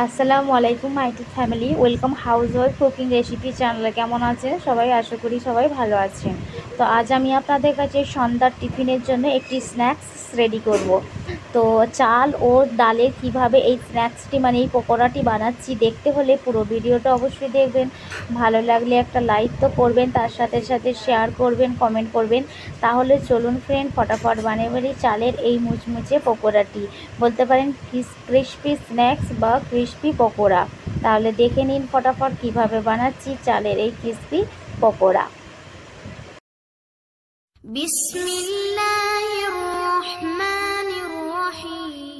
আসসালামু আলাইকুম mighty family. Welcome house wife cooking recipe চ্যানেলে কেমন আছেন? সবাই আশা করি সবাই ভালো আছেন। তো আজ আমি আপনাদের কাছে সন্ধ্যার টিফিনের জন্য একটি স্ন্যাক্স রেডি করব। তো চাল ও ডালের কীভাবে এই স্ন্যাক্সটি মানে এই পকোড়াটি বানাচ্ছি, দেখতে হলে পুরো ভিডিওটা অবশ্যই দেখবেন। ভালো লাগলে একটা লাইক তো করবেন, তার সাথে সাথে শেয়ার করবেন কমেন্ট করবেন। তাহলে চলুন ফ্রেন্ড ফটাফট বানিয়ে বাড়ি চালের এই মুচমুচে পকোড়াটি। বলতে পারেন ক্রিসপি স্ন্যাক্স বা ক্রিসপি পকোড়া। তাহলে দেখে নিন ফটাফট কীভাবে বানাচ্ছি চালের এই ক্রিসপি পকোড়া। বিসমিল্লাহির রহমান الرحيم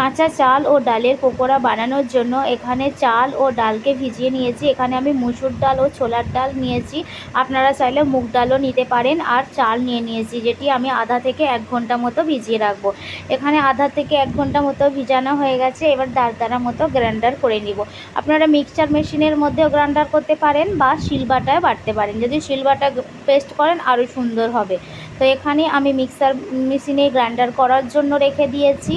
কাঁচা চাল ও ডালের পকোড়া বানানোর জন্য এখানে চাল ও ডালকে ভিজিয়ে নিয়েছি। এখানে আমি মুসুর ডাল ও ছোলার ডাল নিয়েছি। আপনারা চাইলে মুগ ডালও নিতে পারেন আর চাল নিয়ে নিয়েছি, যেটি আমি আধা থেকে এক ঘণ্টা মতো ভিজিয়ে রাখব। এখানে আধা থেকে এক ঘণ্টা মতো ভিজানো হয়ে গেছে। এবার দাঁড় মতো গ্রাইন্ডার করে নিব। আপনারা মিক্সচার মেশিনের মধ্যেও গ্রাইন্ডার করতে পারেন বা শিলবাটায় বাটতে পারেন। যদি শিলবাটা পেস্ট করেন, আরও সুন্দর হবে। তো এখানে আমি মিক্সার মেশিনে গ্রাইন্ডার করার জন্য রেখে দিয়েছি।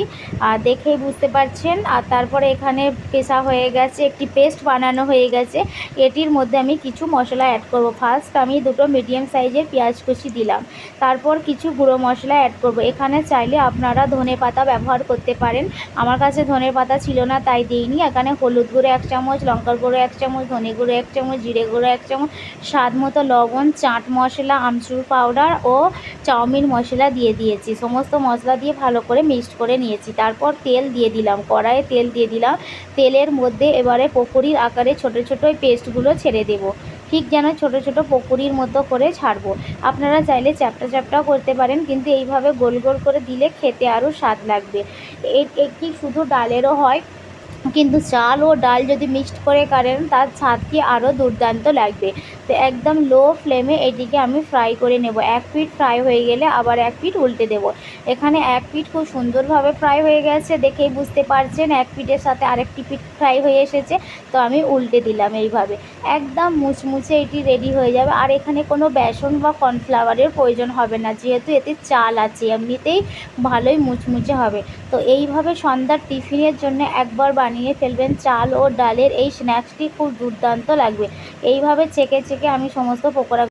আর দেখেই বুঝতে পারছেন। আর তারপরে এখানে পেশা হয়ে গেছে, একটি পেস্ট বানানো হয়ে গেছে। এটির মধ্যে আমি কিছু মশলা অ্যাড করব। ফার্স্ট আমি দুটো মিডিয়াম সাইজের পেঁয়াজ কুচি দিলাম। তারপর কিছু গুঁড়ো মশলা অ্যাড করব। এখানে চাইলে আপনারা ধনে পাতা ব্যবহার করতে পারেন। আমার কাছে ধনে পাতা ছিল না, তাই দিইনি। এখানে হলুদ গুঁড়ো এক চামচ, লঙ্কার গুঁড়ো এক চামচ, ধনে গুঁড়ো এক চামচ, জিরে গুঁড়ো এক চামচ, স্বাদ মতো লবণ, চাট মশলা, আমচুর পাউডার ও চাউমিন মশলা দিয়ে দিয়েছি। সমস্ত মশলা দিয়ে ভালো করে মিক্সড করে নিয়েছি। তারপর তেল দিয়ে দিলাম। কড়াইয়ে তেল দিয়ে দিলাম। তেলের মধ্যে এবারে পকোড়ির আকারে ছোট ছোট ওই পেস্টগুলো ছেড়ে দেবো। ঠিক যেন ছোট ছোট পকুরির মতো করে ছাড়বো। আপনারা চাইলে চ্যাপটা চ্যাপটাও করতে পারেন, কিন্তু এইভাবে গোল গোল করে দিলে খেতে আরও স্বাদ লাগবে। এ- একটি শুধু ডালেরও হয় কিন্তু চাল ও ডাল যদি মিক্সড করে করেন তার স্বাদটি আরও দুর্দান্ত লাগবে? তো একদম লো ফ্লেমে এটিকে আমি ফ্রাই করে নেব। এক পিঠ ফ্রাই হয়ে গেলে আবার এক পিঠ উল্টে দেব। এখানে এক পিঠ খুব সুন্দরভাবে ফ্রাই হয়ে গেছে, দেখেই বুঝতে পারছেন। এক পিঠের সাথে আরেকটি পিঠ ফ্রাই হয়ে এসেছে, তো আমি উল্টে দিলাম এইভাবে। একদম মুচমুচে এটি রেডি হয়ে যাবে। আর এখানে কোনো বেসন বা কর্নফ্লাওয়ারের প্রয়োজন হবে না, যেহেতু এতে চাল আছে। এমনিতেই ভালোই মুচমুচে হবে। তো এইভাবে সন্ধ্যার টিফিনের জন্য একবার বানিয়ে ফেলবেন চাল ও ডালের এই স্ন্যাক্সটি খুব দুর্দান্ত লাগবে। এইভাবে চেকে চেকে আমি সমস্ত পকোড়া